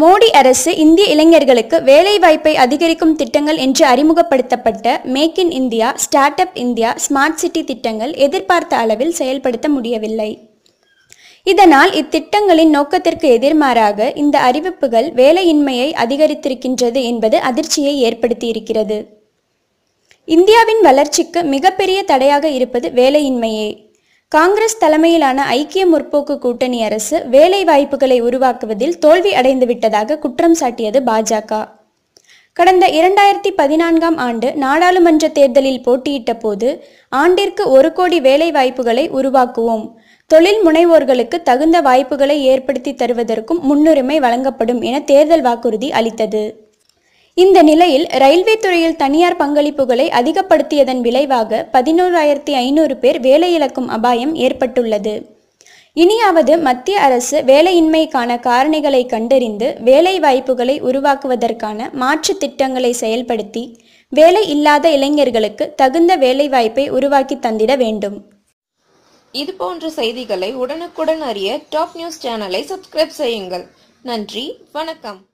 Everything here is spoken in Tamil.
மோடி அரசு இந்திய இளைஞர்களுக்கு வேலைவாய்ப்பை அதிகரிக்கும் திட்டங்கள் என்று அறிமுகப்படுத்தப்பட்ட make in India start up India smart city திட்டங்கள் எதிர்பார்த்த அளவில் செயல்படுத்த முடியவில்லை. இதனால் இத்திட்டங்களின் நோக்கத்திற்கு எதிர்மாறாக இந்த அறிவிப்புகள் வேலையின்மையை அதிகரித்திருக்கின்றது என்பது அதிர்ச்சியை ஏற்படுத்தியிருக்கிறது. இந்தியாவின் வளர்ச்சிக்கு மிகப்பெரிய தடையாக இருப்பது வேலையின்மையே. காங்கிரஸ் தலைமையிலான ஐக்கிய முற்போக்கு கூட்டணி அரசு வேலை வாய்ப்புகளை உருவாக்குவதில் தோல்வி அடைந்து விட்டதாக குற்றம் சாட்டியது பாஜக. கடந்த இரண்டாயிரத்தி பதினான்காம் ஆண்டு நாடாளுமன்ற தேர்தலில் போட்டியிட்ட போது ஆண்டிற்கு ஒரு கோடி வேலை வாய்ப்புகளை உருவாக்குவோம். தொழில் முனைவோர்களுக்கு தகுந்த வாய்ப்புகளை ஏற்படுத்தி தருவதற்கும் முன்னுரிமை வழங்கப்படும் என தேர்தல் வாக்குறுதி அளித்தது. இந்த நிலையில் ரயில்வே துறையில் தனியார் பங்களிப்புகளை அதிகப்படுத்தியதன் விளைவாக பதினோராயிரத்தி ஐநூறு பேர் வேலை இழக்கும் அபாயம் ஏற்பட்டுள்ளது. இனியாவது மத்திய அரசு வேலையின்மைக்கான காரணிகளை கண்டறிந்து வேலை வாய்ப்புகளை உருவாக்குவதற்கான மாற்று திட்டங்களை செயல்படுத்தி வேலை இல்லாத இளைஞர்களுக்கு தகுந்த வேலைவாய்ப்பை உருவாக்கி தந்திட வேண்டும். இது போன்ற செய்திகளை உடனுக்குடன் அறிய டாப் நியூஸ் சேனலை சப்ஸ்கிரைப் செய்யுங்கள். நன்றி வணக்கம்.